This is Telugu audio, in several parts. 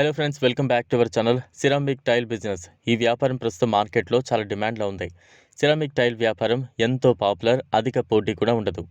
Hello friends welcome back to our channel ceramic tile business ఈ వ్యాపారం ప్రస్తుతం మార్కెట్లో చాలా డిమాండ్లో ఉంది. సిరామిక్ టైల్ వ్యాపారం ఎంతో పాపులర్ అధిక పోటీ కూడా ఉండదు.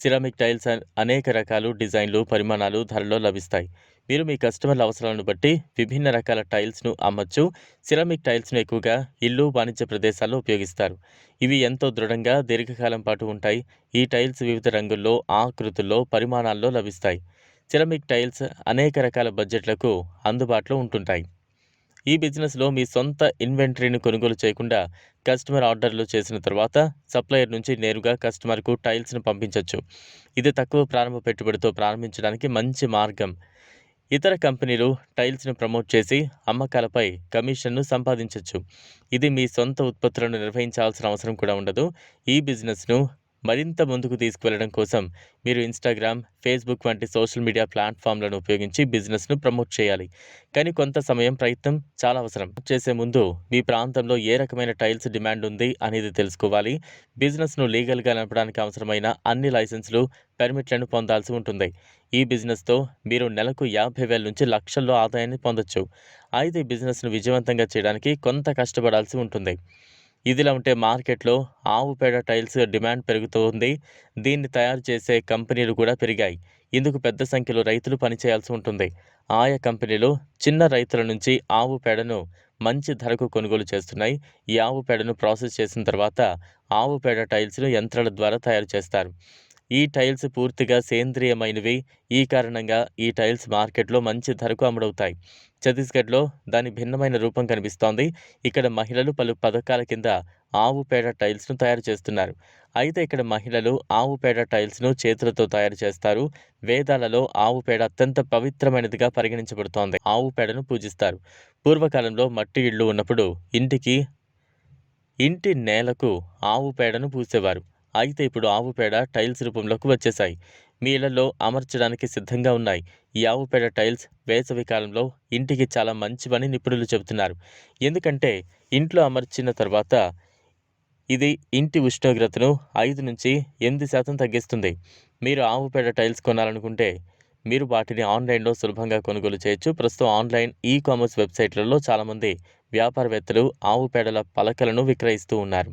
సిరామిక్ టైల్స్ అనేక రకాలు డిజైన్లు పరిమాణాలు ధరలో లభిస్తాయి. మీరు మీ కస్టమర్ల అవసరాలను బట్టి విభిన్న రకాల టైల్స్ను అమ్మచ్చు. సిరామిక్ టైల్స్ను ఎక్కువగా ఇల్లు వాణిజ్య ప్రదేశాల్లో ఉపయోగిస్తారు. ఇవి ఎంతో దృఢంగా దీర్ఘకాలం పాటు ఉంటాయి. ఈ టైల్స్ వివిధ రంగుల్లో ఆకృతుల్లో పరిమాణాల్లో లభిస్తాయి. సిరమిక్ టైల్స్ అనేక రకాల బడ్జెట్లకు అందుబాటులో ఉంటుంటాయి. ఈ బిజినెస్లో మీ సొంత ఇన్వెంటరీని కొనుగోలు చేయకుండా కస్టమర్ ఆర్డర్లు చేసిన తర్వాత సప్లయర్ నుంచి నేరుగా కస్టమర్కు టైల్స్ను పంపించవచ్చు ఇది తక్కువ ప్రారంభ పెట్టుబడితో ప్రారంభించడానికి మంచి మార్గం. ఇతర కంపెనీలు టైల్స్ను ప్రమోట్ చేసి అమ్మకాలపై కమిషన్ను సంపాదించవచ్చు ఇది మీ సొంత ఉత్పత్తులను నిర్వహించాల్సిన అవసరం కూడా ఉండదు. ఈ బిజినెస్ను మరింత ముందుకు తీసుకువెళ్ళడం కోసం మీరు ఇన్స్టాగ్రామ్ ఫేస్బుక్ వంటి సోషల్ మీడియా ప్లాట్ఫామ్లను ఉపయోగించి బిజినెస్ను ప్రమోట్ చేయాలి. కానీ కొంత సమయం ప్రయత్నం చాలా అవసరం. చేసే ముందు మీ ప్రాంతంలో ఏ రకమైన టైల్స్ డిమాండ్ ఉంది అనేది తెలుసుకోవాలి. బిజినెస్ను లీగల్గా నడపడానికి అవసరమైన అన్ని లైసెన్సులు పర్మిట్లను పొందాల్సి ఉంటుంది. ఈ బిజినెస్తో మీరు నెలకు యాభై వేల నుంచి లక్షల్లో ఆదాయాన్ని పొందొచ్చు. అయితే ఈ బిజినెస్ను విజయవంతంగా చేయడానికి కొంత కష్టపడాల్సి ఉంటుంది. ఇదిలా ఉంటే మార్కెట్లో ఆవు పేడ టైల్స్ డిమాండ్ పెరుగుతోంది దీన్ని తయారు చేసే కంపెనీలు కూడా పెరిగాయి. ఇందుకు పెద్ద సంఖ్యలో రైతులు పనిచేయాల్సి ఉంటుంది. ఆయా కంపెనీలు చిన్న రైతుల నుంచి ఆవు పేడను మంచి ధరకు కొనుగోలు చేస్తున్నాయి. ఈ ఆవు పేడను ప్రాసెస్ చేసిన తర్వాత ఆవు పేడ టైల్స్ను యంత్రాల ద్వారా తయారు చేస్తారు. ఈ టైల్స్ పూర్తిగా సేంద్రియమైనవి. ఈ కారణంగా ఈ టైల్స్ మార్కెట్లో మంచి ధరకు అమ్ముడవుతాయి. ఛత్తీస్గఢ్లో దాని భిన్నమైన రూపం కనిపిస్తోంది. ఇక్కడ మహిళలు పలు పథకాల కింద ఆవు పేడ టైల్స్ను తయారు చేస్తున్నారు. అయితే ఇక్కడ మహిళలు ఆవు పేడ టైల్స్ను చేతులతో తయారు చేస్తారు. వేదాలలో ఆవు పేడ అత్యంత పవిత్రమైనదిగా పరిగణించబడుతోంది. ఆవు పేడను పూజిస్తారు. పూర్వకాలంలో మట్టి ఇళ్ళు ఉన్నప్పుడు ఇంటికి ఇంటి నేలకు ఆవు పేడను పూసేవారు. అయితే ఇప్పుడు ఆవు పేడ టైల్స్ రూపంలోకి వచ్చేసాయి మీ ఇళ్ళలో అమర్చడానికి సిద్ధంగా ఉన్నాయి. ఈ ఆవు పేడ టైల్స్ వేసవి కాలంలో ఇంటికి చాలా మంచివని నిపుణులు చెబుతున్నారు. ఎందుకంటే ఇంట్లో అమర్చిన తర్వాత ఇది ఇంటి ఉష్ణోగ్రతను ఐదు నుంచి ఎనిమిది శాతం తగ్గిస్తుంది. మీరు ఆవు పేడ టైల్స్ కొనాలనుకుంటే మీరు వాటిని ఆన్లైన్లో సులభంగా కొనుగోలు చేయొచ్చు. ప్రస్తుతం ఆన్లైన్ ఈ కామర్స్ వెబ్సైట్లలో చాలామంది వ్యాపారవేత్తలు ఆవు పేడల పలకలను విక్రయిస్తూ ఉన్నారు.